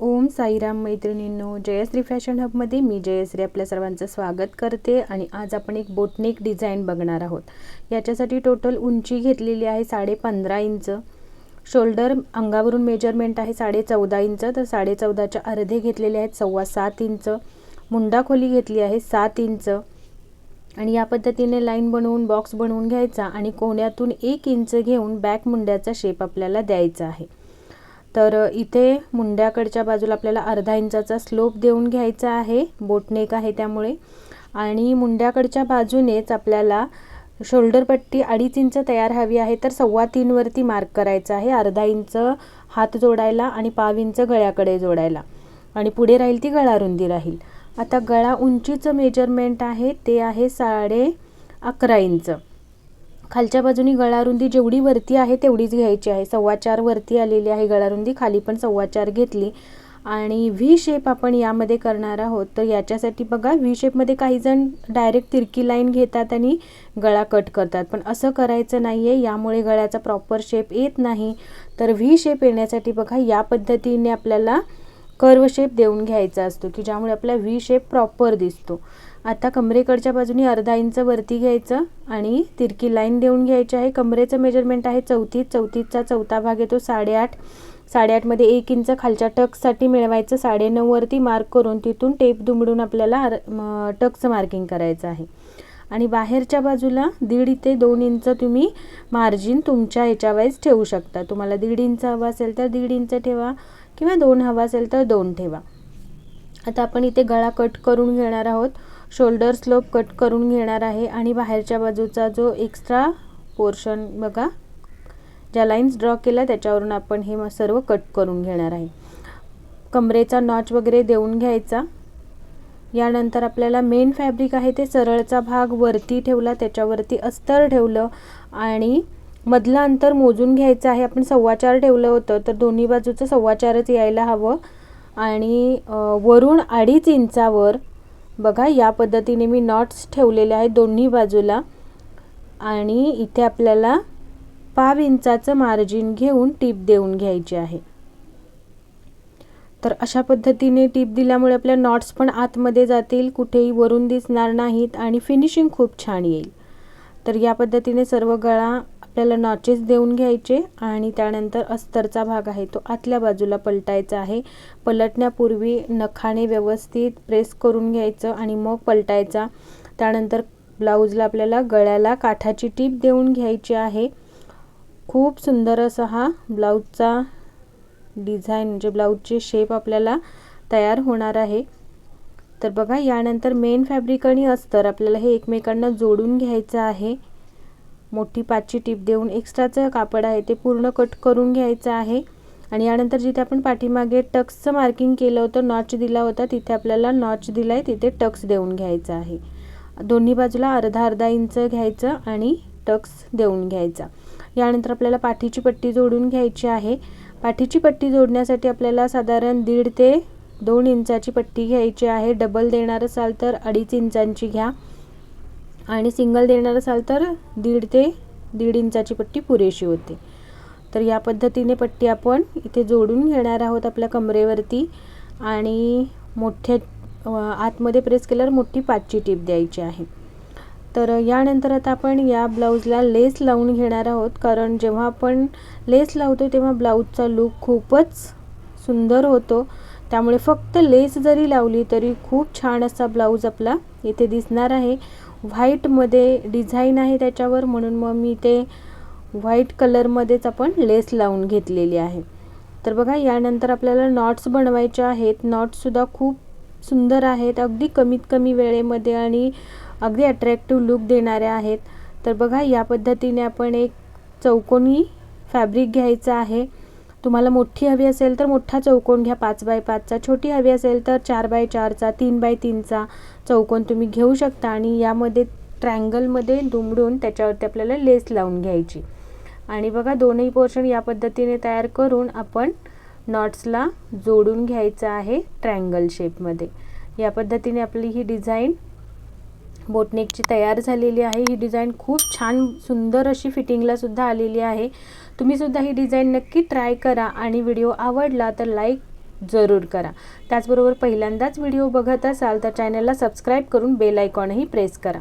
ओम साईराम मैत्रिणींनो जयश्री फॅशन हबमध्ये मी जयश्री आपल्या सर्वांचं स्वागत करते आणि आज आपण एक बोटनेक डिझाईन बघणार आहोत. याच्यासाठी टोटल उंची घेतलेली आहे साडे पंधरा इंच शोल्डर अंगावरून मेजरमेंट आहे साडे चौदा इंच तर साडे चौदाच्या अर्धे घेतलेले आहेत सव्वा सात इंच मुंडा खोली घेतली आहे सात इंच आणि या पद्धतीने लाईन बनवून बॉक्स बनवून घ्यायचा आणि कोण्यातून एक इंच घेऊन बॅक मुंड्याचा शेप आपल्याला द्यायचा आहे. तर इथे मुंड्याकडच्या बाजूला आपल्याला अर्धा इंचाचा स्लोप देऊन घ्यायचा आहे. बोटनेक आहे त्यामुळे. आणि मुंड्याकडच्या बाजूनेच आपल्याला शोल्डर पट्टी अडीच इंच तयार हवी आहे तर सव्वा तीनवरती मार्क करायचा आहे. अर्धा इंच हात जोडायला आणि पाव इंच गळ्याकडे जोडायला. आणि पुढे राहील ती गळारुंदी राहील. आता गळा उंचीचं मेजरमेंट आहे ते आहे साडे अकरा इंच. खालच्या बाजूनी गळारुंदी जेवढी वरती आहे तेवढीच घ्यायची आहे. सव्वा चार वरती आलेली आहे गळारुंदी खाली पण सव्वा चार घेतली. आणि व्ही शेप आपण यामध्ये करणार आहोत तर याच्यासाठी बघा व्ही शेपमध्ये काही जण डायरेक्ट तिरकी लाईन घेतात आणि गळा कट करतात. पण असं करायचं नाही आहे यामुळे गळ्याचा प्रॉपर शेप येत नाही. तर व्ही शेप येण्यासाठी बघा या पद्धतीने आपल्याला कर्व शेप देऊन घ्यायचा असतो की ज्यामुळे आपला व्ही शेप प्रॉपर दिसतो. आता कमरेकडच्या बाजूने अर्धा इंच वरती घ्यायचं आणि तिरकी लाईन देऊन घ्यायची आहे. कमरेचं मेजरमेंट आहे चौतीस चौतीसचा चौथा भाग येतो साडेआठ. साडेआठमध्ये एक इंच खालच्या टक्ससाठी मिळवायचं साडेनऊवरती मार्क करून तिथून टेप दुमडून आपल्याला टक्सचं मार्किंग करायचं आहे. आणि बाहेरच्या बाजूला दीड ते दोन इंच तुम्ही मार्जिन तुमच्या ह्याच्यावाईज ठेवू शकता. तुम्हाला दीड इंच हवा असेल तर दीड इंच ठेवा किंवा दोन हवा असेल तर दोन ठेवा. आता आपण इथे गळा कट करून घेणार आहोत. शोल्डर स्लोप कट करून घेणार आहे आणि बाहेरच्या बाजूचा जो एक्स्ट्रा पोर्शन बघा ज्या लाईन्स ड्रॉ केल्या त्याच्यावरून आपण हे सर्व कट करून घेणार आहे. कमरेचा नॉच वगैरे देऊन घ्यायचा. यानंतर आपल्याला मेन फॅब्रिक आहे ते सरळचा भाग वरती ठेवला त्याच्यावरती अस्तर ठेवलं आणि मधलं अंतर मोजून घ्यायचं आहे. आपण सव्वा चार ठेवलं होतं तर दोन्ही बाजूचं सव्वा चारच यायला हवं. आणि वरून अडीच इंचावर बघा या पद्धतीने मी नॉट्स ठेवलेले आहेत दोन्ही बाजूला. आणि इथे आपल्याला पाव इंचाचं मार्जिन घेऊन टीप देऊन घ्यायची आहे. तर अशा पद्धतीने टीप दिल्यामुळे आपल्या नॉट्स पण आतमध्ये जातील कुठेही वरून दिसणार नाहीत आणि फिनिशिंग खूप छान येईल. तर या पद्धतीने सर्व गळा आपल्याला नॉचेस देऊन घ्यायचे आणि त्यानंतर अस्तरचा भाग आहे तो आतल्या बाजूला पलटायचा आहे. पलटण्यापूर्वी नखाने व्यवस्थित प्रेस करून घ्यायचं आणि मग पलटायचा. त्यानंतर ब्लाऊजला आपल्याला गळ्याला काठाची टीप देऊन घ्यायची आहे. खूप सुंदर असा हा ब्लाऊजचा डिझाईन म्हणजे ब्लाऊजचे शेप आपल्याला तयार होणार आहे. तर बघा यानंतर मेन फॅब्रिक आणि अस्तर आपल्याला हे एकमेकांना जोडून घ्यायचं आहे. मोठी पाचची टीप देऊन एक्स्ट्राचं कापड आहे ते पूर्ण कट करून घ्यायचं आहे. आणि यानंतर जिथे आपण पाठीमागे टक्सचं मार्किंग केलं होतं नॉच दिला होता तिथे आपल्याला नॉच दिला आहे तिथे टक्स देऊन घ्यायचं आहे. दोन्ही बाजूला अर्धा अर्धा इंच घ्यायचं आणि टक्स देऊन घ्यायचा. यानंतर आपल्याला पाठीची पट्टी जोडून घ्यायची आहे. पाठीची पट्टी जोडण्यासाठी आपल्याला साधारण दीड ते दोन इंचाची पट्टी घ्यायची आहे. डबल देणार असाल तर अडीच इंचांची घ्या. आणि सिंगल देणार असाल तर दीड ते दीड इंचाची पट्टी पुरेशी होते. तर या पद्धतीने पट्टी आपण इथे जोडून घेणार आहोत आपल्या कमरेवरती. आणि मोठ्या आतमध्ये प्रेस केल्यावर मोठी पाचची टीप द्यायची आहे. तर यानंतर आता आपण या ब्लाऊजला लेस लावून घेणार आहोत. कारण जेव्हा आपण लेस लावतो तेव्हा ब्लाऊजचा लूक खूपच सुंदर होतो. त्यामुळे फक्त लेस जरी लावली तरी खूप छान असा ब्लाऊज आपला इथे दिसणार आहे. व्हाईटमध्ये डिझाईन आहे त्याच्यावर म्हणून मग मी ते व्हाईट कलरमध्येच आपण लेस लावून घेतलेली आहे. तर बघा यानंतर आपल्याला नॉट्स बनवायचे आहेत. नॉट्ससुद्धा खूप सुंदर आहेत. अगदी कमीत कमी वेळेमध्ये आणि अगदी अट्रॅक्टिव्ह लुक देणाऱ्या आहेत. तर बघा या पद्धतीने आपण एक चौकोनी फॅब्रिक घ्यायचं आहे. तुम्हाला मोठी हवी असेल तर मोठा चौकोन घ्या पाच बाय पाचचा छोटी हवी असेल तर चार बाय चारचा तीन बाय तीनचा चौकोन तुम्ही घेऊ शकता आणि यामध्ये ट्रँगलमध्ये दुमडून त्याच्यावरती आपल्याला लेस लावून घ्यायची. आणि बघा दोनही पोर्शन या पद्धतीने तयार करून आपण नॉट्सला जोडून घ्यायचं आहे ट्रँगल शेपमध्ये या पद्धतीने आपली ही डिझाईन बोटनेकची तयार झालेली आहे. ही डिझाईन खूप छान सुंदर अशी फिटिंगला सुद्धा आलेली आहे. तुम्हीसुद्धा ही डिझाईन नक्की ट्राय करा आणि व्हिडिओ आवडला तर लाईक जरूर करा. त्याचबरोबर पहिल्यांदाच व्हिडिओ बघत असाल तर चॅनलला सबस्क्राईब करून बेल आयकॉनही प्रेस करा.